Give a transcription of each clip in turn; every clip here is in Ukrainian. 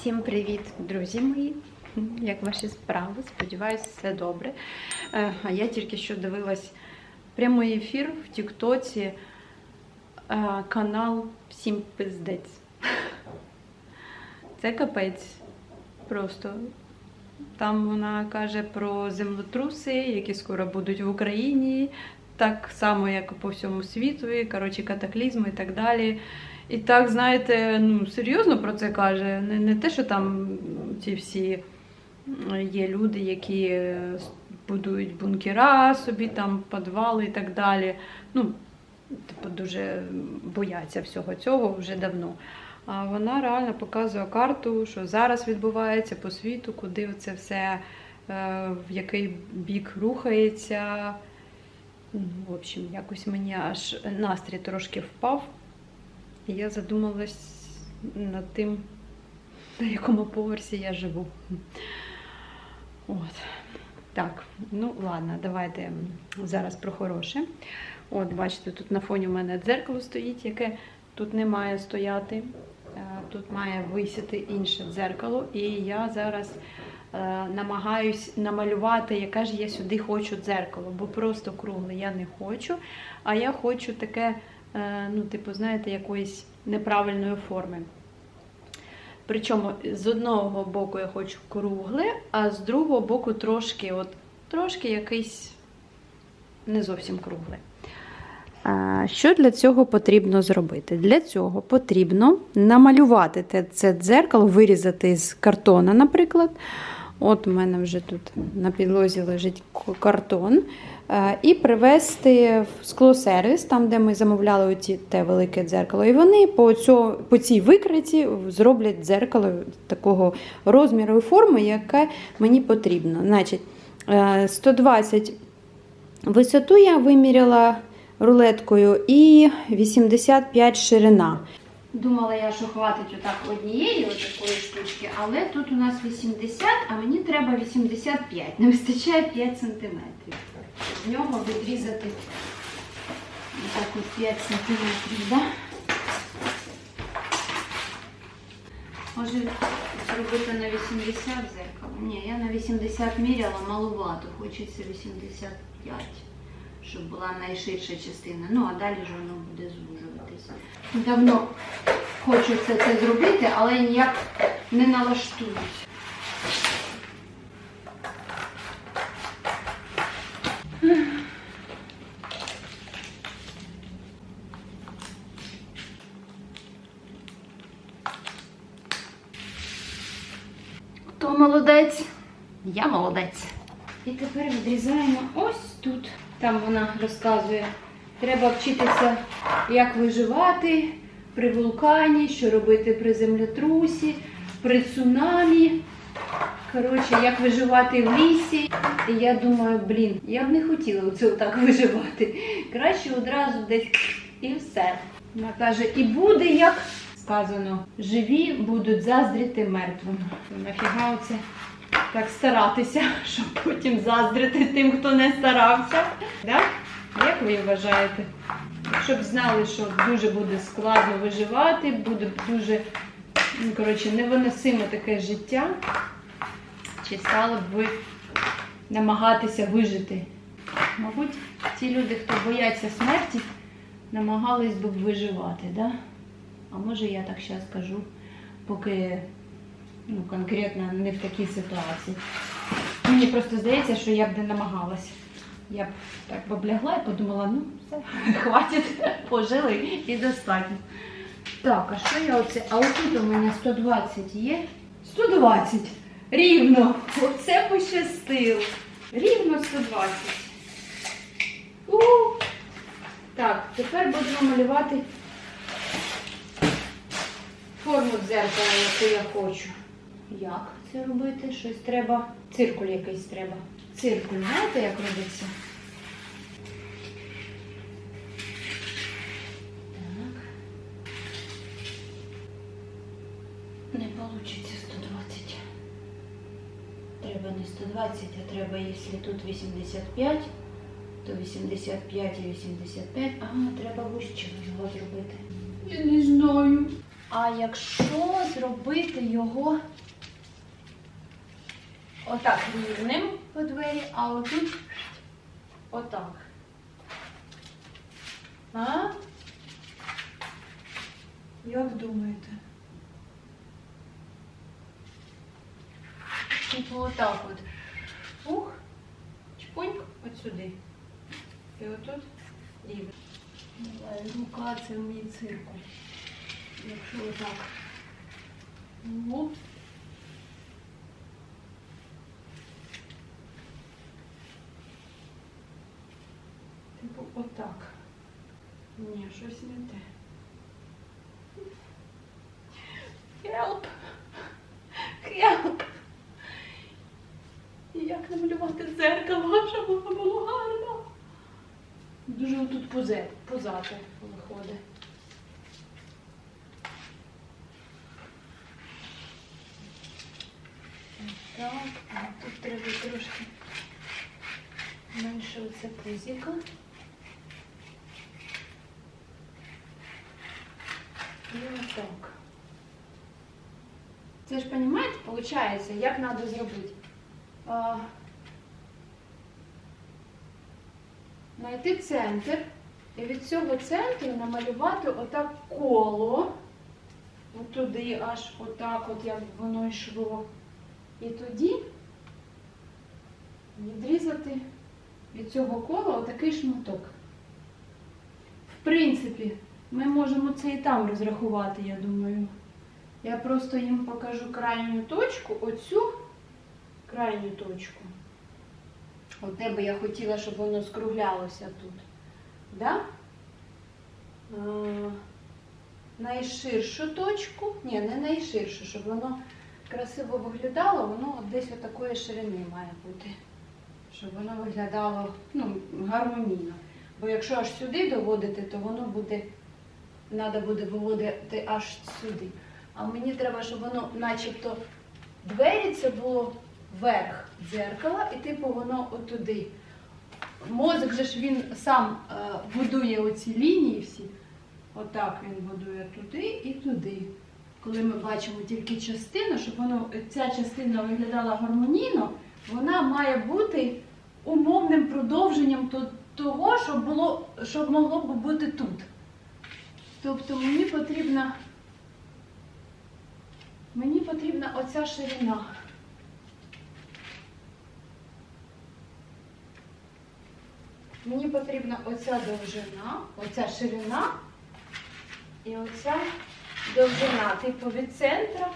Всім привіт, друзі мої! Як ваші справи? Сподіваюся, все добре. Е, я тільки що дивилась прямий ефір в Тіктоці е, канал Всім пиздець. Це капець. Просто. Там вона каже про землетруси, які скоро будуть в Україні, так само, як і по всьому світу, і, коротше, катаклізми і так далі. І так, знаєте, ну серйозно про це каже. Не, не те, що там ці всі є люди, які е, будують бункера собі, там підвали і так далі. Ну, типу, дуже бояться всього цього вже давно. А вона реально показує карту, що зараз відбувається по світу, куди це все, е, в який бік рухається. Ну, В общем, якось мені аж настрій трошки впав. І я задумалась над тим, на якому поверсі я живу. От. Так, ну ладно, давайте зараз про хороше. От, бачите, тут на фоні у мене дзеркало стоїть, яке тут не має стояти. Е, Тут має висіти інше дзеркало. І я зараз е, намагаюсь намалювати, яке ж я сюди хочу дзеркало, бо просто кругле я не хочу. А я хочу таке, ну, типу, знаєте, якоїсь неправильної форми. Причому з одного боку я хочу кругле, а з другого боку трошки, от, трошки якийсь не зовсім кругле. Що для цього потрібно зробити? Для цього потрібно намалювати це дзеркало, вирізати з картона, наприклад. От у мене вже тут на підлозі лежить картон. Е, І привезти в склосервіс, там, де ми замовляли оці, те велике дзеркало. І вони по, цьо, по цій викриті зроблять дзеркало такого розміру і форми, яке мені потрібно. Значить, е, 120 висоту я виміряла рулеткою і 85 ширина. Думала я, що хватить отак однієї отакої штучки, але тут у нас 80, а мені треба 85. Не вистачає 5 см. З нього відрізати отак от 5 см. Да? Може зробити на 80 зеркало? Ні, я на 80 міряла, малувато, хочеться 85 щоб була найширша частина. Ну, а далі ж воно буде звужуватися. Давно хочу це, це зробити, але ніяк не налаштуюсь. Хто молодець? Я молодець. І тепер відрізаємо ось тут. Там вона розказує, треба вчитися, як виживати при вулкані, що робити при землетрусі, при цунамі. Коротше, як виживати в лісі. І я думаю, блін, я б не хотіла оце так виживати. Краще одразу десь і все. Вона каже, і буде як сказано, живі будуть заздріти мертвим. Нафіга оце так старатися, щоб потім заздрити тим, хто не старався. Да? Як ви вважаєте? Щоб знали, що дуже буде складно виживати, буде дуже ну, коротше, невиносимо таке життя. Чи стали б ви намагатися вижити? Мабуть, ті люди, хто бояться смерті, намагались би виживати, да? А може я так зараз скажу, поки ну, конкретно не в такій ситуації. Мені просто здається, що я б не намагалась. Я б так би облягла і подумала, ну все, хватить, пожили і достатньо. Так, а що я оце? А отут у мене 120 є? 120. Рівно. Оце пощастило. Рівно 120. У. Так, тепер будемо малювати форму дзеркала, яку я хочу. Як це робити? Щось треба. Циркуль якийсь треба. Циркуль, знаєте, як робиться? Так. Не 120. Треба не 120, а треба, якщо тут 85, то 85 і 85. А, треба вище його зробити. Я не знаю. А якщо зробити його отак рівним по двері, а отут отак. А? Як думаєте? Типу отак от. Ух, чпоньк, от сюди. І отут. Давай, рука це мій циркуль. Якщо отак. Оп. Типу отак. Ні, щось не те. Help! Help! Як намалювати дзеркало, щоб воно було гарно? Дуже тут позе, позати виходить. Так, а тут треба трошки менше оце пузіка. І отак. Це ж, розумієте, виходить, як треба зробити? Знайти центр і від цього центру намалювати отак коло, туди аж отак, от як воно йшло. І тоді відрізати від цього кола отакий шматок. В принципі, ми можемо це і там розрахувати, я думаю. Я просто їм покажу крайню точку, оцю крайню точку. От де я хотіла, щоб воно скруглялося тут. Да? А, найширшу точку, ні, не найширшу, щоб воно красиво виглядало, воно от десь отакої ширини має бути. Щоб воно виглядало ну, гармонійно. Бо якщо аж сюди доводити, то воно буде, треба буде виводити аж сюди. А мені треба, щоб воно начебто двері це було верх дзеркала, і типу воно отуди. Мозок же ж він сам е, будує оці лінії всі. Отак він будує туди і туди. Коли ми бачимо тільки частину, щоб воно, ця частина виглядала гармонійно, вона має бути умовним продовженням того, що, було, що могло б бути тут. Тобто мені потрібна, мені потрібна оця ширина. Мені потрібна оця довжина, оця ширина і оця довжина, типу від центра.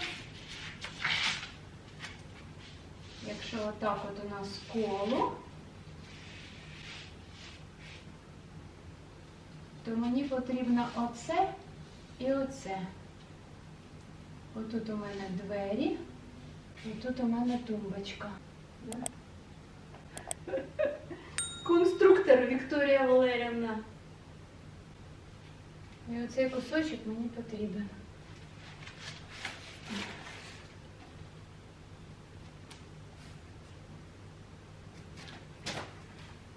Якщо отак от у нас коло, то мені потрібно оце і оце. Отут у мене двері, і тут у мене тумбочка. Конструктор Вікторія Валерівна. І оцей кусочок мені потрібен.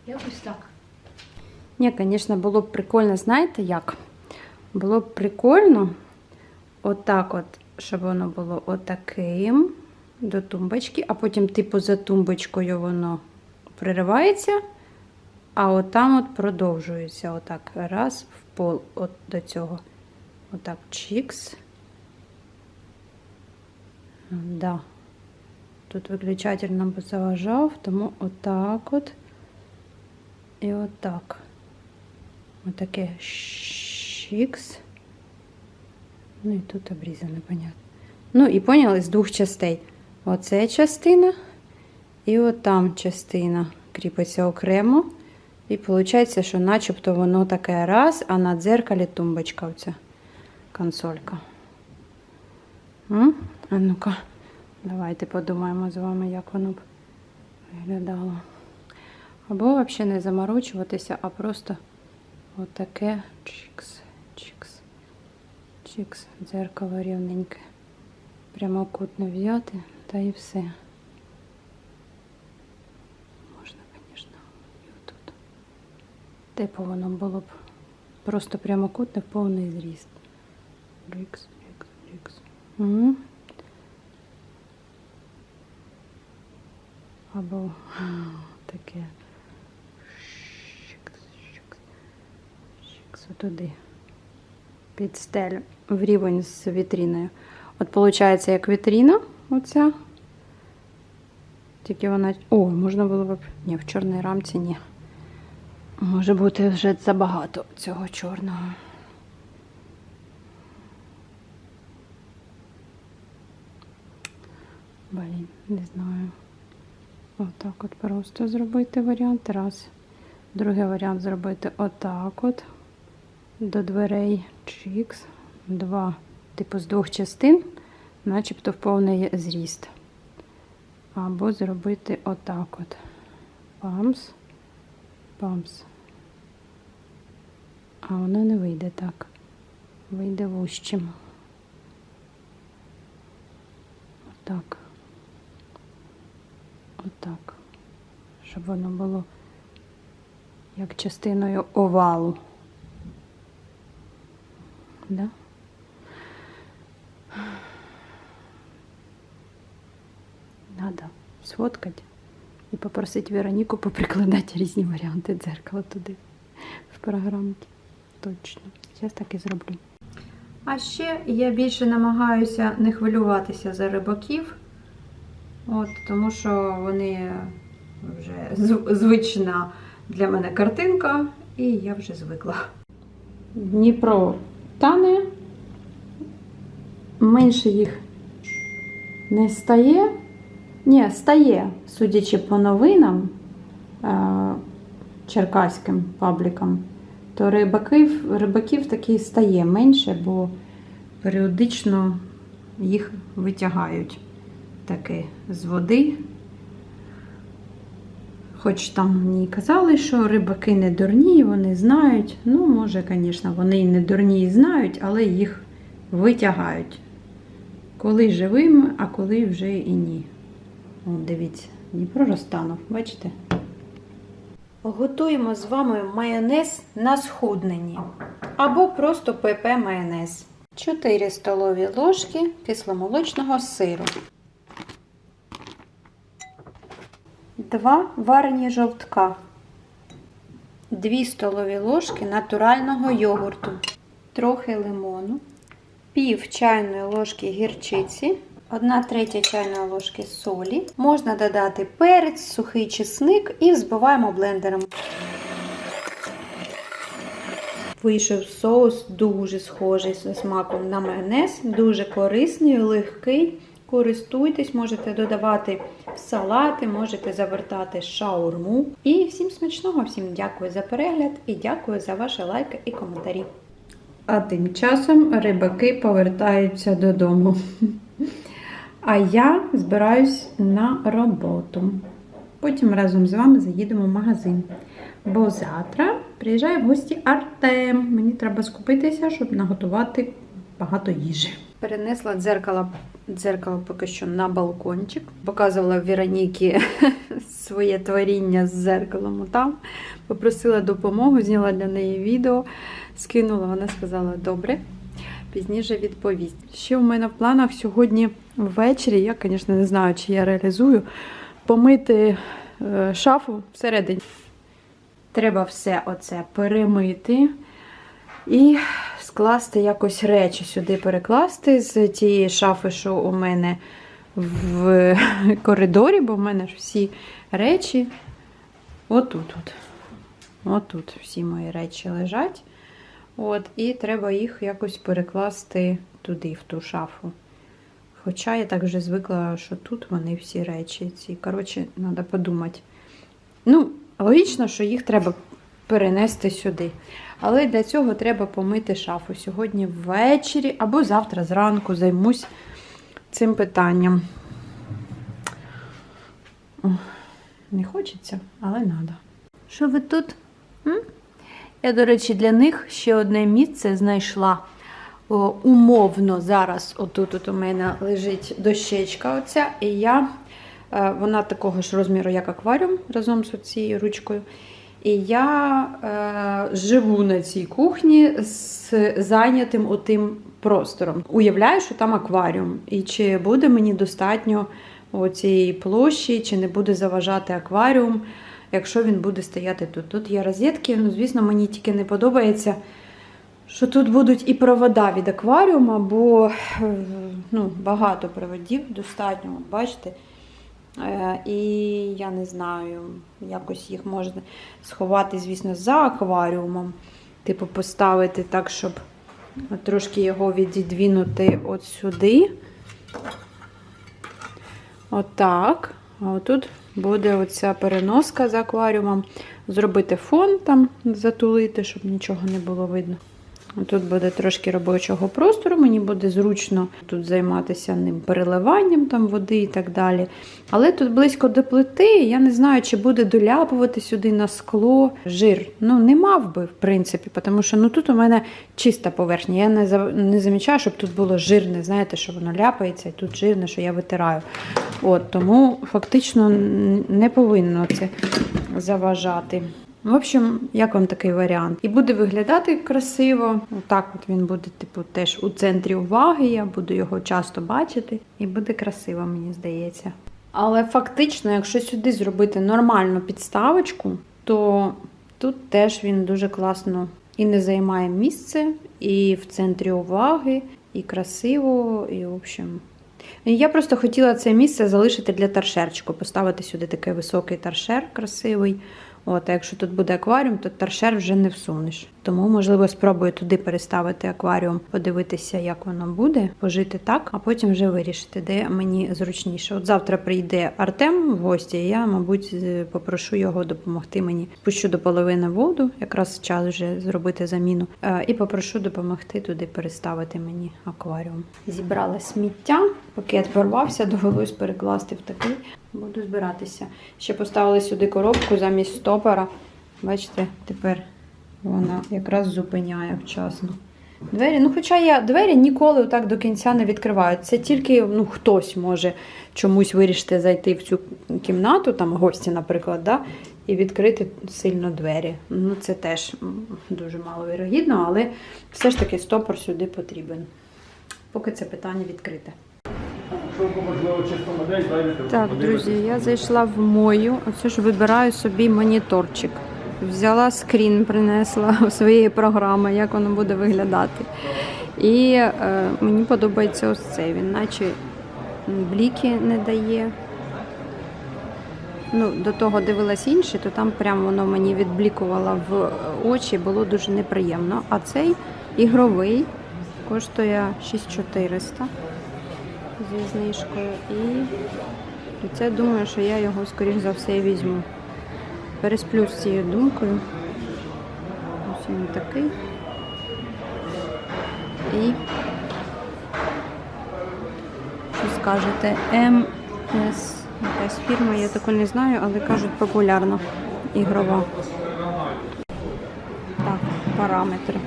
Якось так. Ні, звісно, було б прикольно, знаєте як? Було б прикольно отак от, щоб воно було отаким до тумбочки, а потім, типу, за тумбочкою воно приривається, а отам от продовжується. Отак. Раз в пол от до цього. Отак, чікс. Да. Тут виключатель нам заважав, тому отак от. І отак. Отаке щікс. Ну і тут обрізано, понятно. Ну і поняли, з двох частей. Оце частина і от там частина кріпиться окремо. І виходить, що начебто воно таке раз, а на дзеркалі тумбочка оця консолька. А ну-ка, давайте подумаємо з вами, як воно б виглядало. Або взагалі не заморочуватися, а просто отаке чікс, чікс, чікс, дзеркало рівненьке. Прямокутно взяти та і все. Можна, звісно, і отут. Типу воно було б просто прямокутне повний зріст. Рікс, рікс, Чікс. М. Або таке. Чікс, чікс, чікс, отуди. Під стель в рівень з вітріною. От виходить, як вітріна оця. Тільки вона. О, можна було б. Ні, в чорній рамці ні. Може бути вже забагато цього чорного. Блін, не знаю. Отак от просто зробити варіант. Раз. Другий варіант зробити отак от. До дверей чікс. Два. Типу з двох частин, начебто в повний зріст. Або зробити отак от. Памс. Памс. А воно не вийде так. Вийде вущим. Отак. Отак. Щоб воно було як частиною овалу. Да? Надо сфоткати і попросити Вероніку поприкладати різні варіанти дзеркала туди, в програмці. Точно. Зараз так і зроблю. А ще я більше намагаюся не хвилюватися за рибаків, от, тому що вони вже звична для мене картинка, і я вже звикла. Дніпро тане, менше їх не стає. Ні, стає, судячи по новинам е, черкаським паблікам, то рибаків, рибаків таки стає менше, бо періодично їх витягають таки з води. Хоч там мені казали, що рибаки не дурні, вони знають. Ну, може, звісно, вони і не дурні і знають, але їх витягають. Коли живими, а коли вже і ні. О, дивіться, Дніпро розтанув, бачите? Готуємо з вами майонез на схудненні. Або просто ПП майонез. 4 столові ложки кисломолочного сиру. 2 варені жовтка. 2 столові ложки натурального йогурту. Трохи лимону. Пів чайної ложки гірчиці. 1 третя чайної ложки солі. Можна додати перець, сухий чесник і взбиваємо блендером. Вийшов соус дуже схожий за смаком на майонез, дуже корисний, легкий. Користуйтесь, можете додавати в салати, можете завертати шаурму. І всім смачного, всім дякую за перегляд і дякую за ваші лайки і коментарі. А тим часом рибаки повертаються додому. А я збираюсь на роботу. Потім разом з вами заїдемо в магазин. Бо завтра приїжджає в гості Артем. Мені треба скупитися, щоб наготувати багато їжі. Перенесла дзеркало, дзеркало поки що на балкончик. Показувала Вероніки своє творіння з дзеркалом там. Попросила допомогу, зняла для неї відео, скинула. Вона сказала: добре, пізніше відповість. Ще в мене в планах сьогодні ввечері, я, звісно, не знаю, чи я реалізую, помити е, шафу всередині. Треба все оце перемити і скласти якось речі сюди перекласти з тієї шафи, що у мене в коридорі, бо в мене ж всі речі отут. От. Отут всі мої речі лежать. От, і треба їх якось перекласти туди, в ту шафу. Хоча я так вже звикла, що тут вони всі речі ці. Коротше, треба подумати. Ну, логічно, що їх треба перенести сюди. Але для цього треба помити шафу сьогодні ввечері або завтра зранку займусь цим питанням. Не хочеться, але треба. Що ви тут? М? Я, до речі, для них ще одне місце знайшла. О, умовно зараз отут от у мене лежить дощечка оця, і я, е, вона такого ж розміру, як акваріум, разом з цією ручкою. І я е, живу на цій кухні з зайнятим отим простором. Уявляю, що там акваріум, і чи буде мені достатньо цієї площі, чи не буде заважати акваріум, якщо він буде стояти тут. Тут є розетки, ну, звісно, мені тільки не подобається. Що тут будуть і провода від акваріума, бо е, ну, багато проводів достатньо, бачите. Е, І я не знаю, якось їх можна сховати, звісно, за акваріумом. Типу, поставити так, щоб трошки його відідвінути от сюди. Отак. А отут буде оця переноска з акваріумом. Зробити фон там, затулити, щоб нічого не було видно. Тут буде трошки робочого простору, мені буде зручно тут займатися ним переливанням там води і так далі. Але тут близько до плити, я не знаю, чи буде доляпувати сюди на скло жир. Ну, не мав би, в принципі, тому що ну, тут у мене чиста поверхня. Я не, за- не замічаю, щоб тут було жирне, знаєте, що воно ляпається, і тут жирне, що я витираю. От, тому фактично не повинно це заважати. В общем, як вам такий варіант? І буде виглядати красиво. Отак от він буде, типу, теж у центрі уваги. Я буду його часто бачити. І буде красиво, мені здається. Але фактично, якщо сюди зробити нормальну підставочку, то тут теж він дуже класно і не займає місце, і в центрі уваги, і красиво, і в общем. Я просто хотіла це місце залишити для торшерчику, поставити сюди такий високий торшер красивий. От, а якщо тут буде акваріум, то торшер вже не всунеш. Тому, можливо, спробую туди переставити акваріум, подивитися, як воно буде, пожити так, а потім вже вирішити, де мені зручніше. От завтра прийде Артем в гості, і я, мабуть, попрошу його допомогти мені. Пущу до половини воду, якраз час вже зробити заміну. Е, І попрошу допомогти туди переставити мені акваріум. Зібрала сміття, пакет порвався, довелось перекласти в такий. Буду збиратися. Ще поставили сюди коробку замість стопора. Бачите, тепер вона якраз зупиняє вчасно. Двері, ну хоча я двері ніколи так до кінця не відкриваю. Це тільки ну, хтось може чомусь вирішити зайти в цю кімнату, там гості, наприклад, да, і відкрити сильно двері. Ну, це теж дуже маловірогідно, але все ж таки стопор сюди потрібен. Поки це питання відкрите. Якщо можливо чисто модель, дайте Так, друзі, я зайшла в мою. Оце ж вибираю собі моніторчик. Взяла скрін, принесла у своєї програми, як воно буде виглядати. І е, мені подобається ось цей. Він наче бліки не дає. Ну, до того дивилась інші, то там прямо воно мені відблікувало в очі, було дуже неприємно. А цей ігровий коштує 6400 зі знижкою. І це думаю, що я його, скоріш за все, візьму. Пересплю з цією думкою. Ось він такий. І що скажете? МС. Якась фірма, я таку не знаю, але кажуть популярна ігрова. Так, параметри.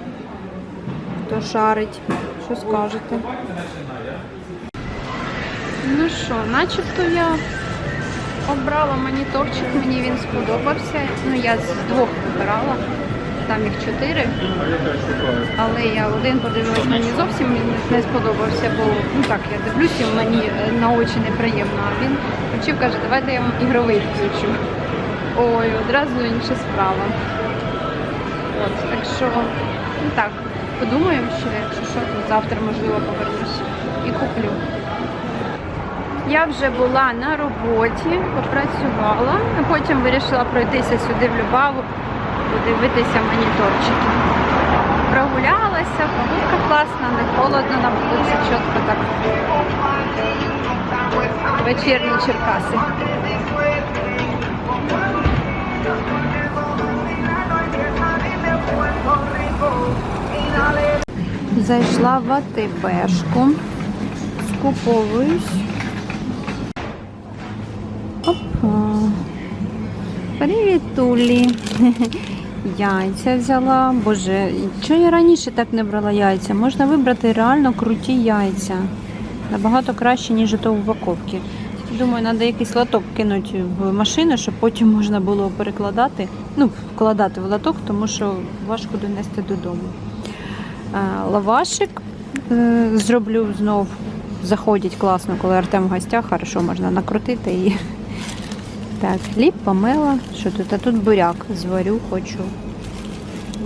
Хто шарить? Що скажете? Ну що, начебто я обрала моніторчик, мені він сподобався. Ну, я з двох вибирала, там їх чотири. Але я один подивилась, мені зовсім не сподобався, бо ну так, я дивлюся, мені е, на очі неприємно. А він включив, каже, давайте я вам ігровий включу. Ой, одразу інша справа. От, так що, ну так, подумаємо, що якщо що, то завтра можливо повернусь і куплю. Я вже була на роботі, попрацювала, а потім вирішила пройтися сюди в Любаву, подивитися моніторчики. Прогулялася, погодка класна, не холодно на вулиці, чітко так. Вечірні Черкаси. Зайшла в АТБшку, скуповуюсь. Привіт, Тулі. Яйця взяла. Боже, чого я раніше так не брала яйця? Можна вибрати реально круті яйця. Набагато краще, ніж ото в упаковці. Думаю, треба якийсь лоток кинути в машину, щоб потім можна було перекладати, ну, вкладати в лоток, тому що важко донести додому. Лавашик е, зроблю знов. Заходять класно, коли Артем в гостях, хорошо можна накрутити і. Так, хліб помила. Що тут? А тут буряк зварю, хочу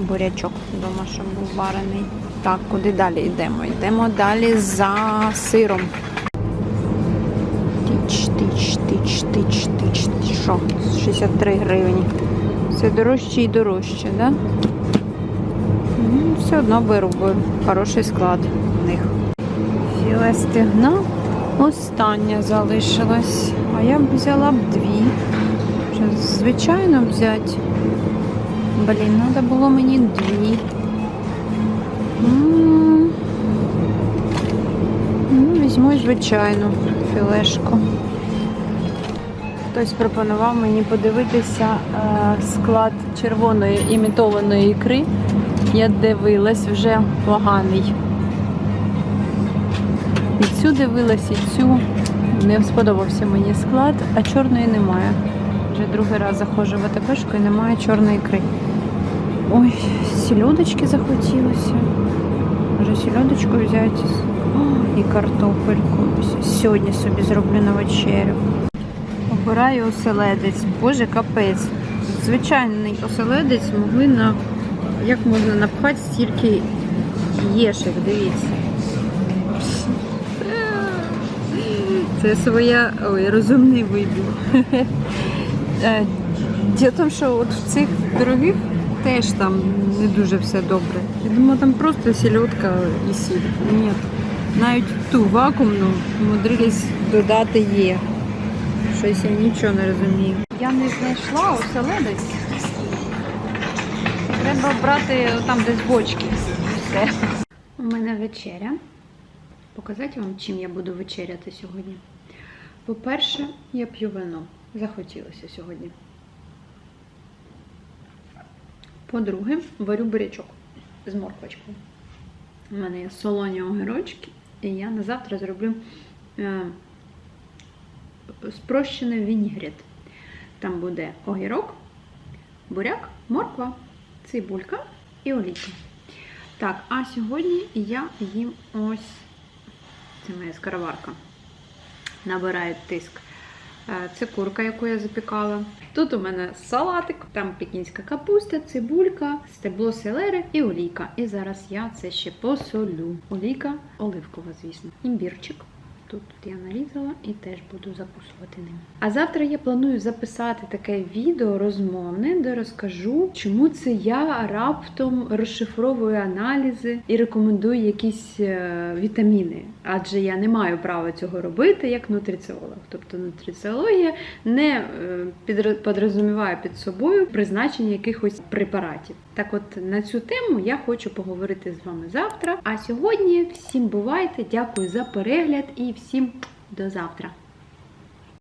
бурячок вдома, щоб був варений. Так, куди далі йдемо? Йдемо далі за сиром. Тич, тич, тич, тич, тич, тич. Що? 63 гривні. Все дорожче і дорожче, да? Ну, Все одно беру, бо хороший склад в них. Філе стегна остання залишилась. А я б взяла б дві. Що, звичайно взяти. Блін, треба було мені дві. Ну, візьму звичайну філешку. Хтось пропонував мені подивитися е, склад червоної імітованої ікри. Я дивилась вже поганий. Цю дивилась, і цю. Не сподобався мені склад, а чорної немає. Вже другий раз заходжу в АТБшку і немає чорної ікри. Ой, сільодочки захотілося. Може сільодочку взяти і картопельку. Сьогодні собі зроблю на вечерю. Обираю оселедець. Боже, капець. Звичайний оселедець могли на. Як можна напхати стільки єшек, дивіться. Це своя ой, розумний вибір. Е, Діло в тому, що от в цих дорогих теж там не дуже все добре. Я думала, там просто сільотка і сіль. Ні. Навіть ту вакуумну мудрились додати є. Щось я нічого не розумію. Я не знайшла оселедець. Треба брати там десь бочки. Все. У мене вечеря. Показати вам, чим я буду вечеряти сьогодні. По-перше, я п'ю вино. Захотілося сьогодні. По-друге, варю бурячок з морквочкою. У мене є солоні огірочки, і я на завтра зроблю е, спрощений вінігрет. Там буде огірок, буряк, морква, цибулька і олійка. Так, а сьогодні я їм ось це моя скороварка. Набираю тиск. Е, Це курка, яку я запікала. Тут у мене салатик, там пекінська капуста, цибулька, стебло селери і олійка. І зараз я це ще посолю. Олійка оливкова, звісно. Імбірчик. Тут я нарізала і теж буду закусувати ним. А завтра я планую записати таке відео розмовне, де розкажу, чому це я раптом розшифровую аналізи і рекомендую якісь е, вітаміни. Адже я не маю права цього робити як нутриціолог. Тобто нутриціологія не е, підрозуміває під собою призначення якихось препаратів. Так от на цю тему я хочу поговорити з вами завтра. А сьогодні всім бувайте, дякую за перегляд і всім до завтра.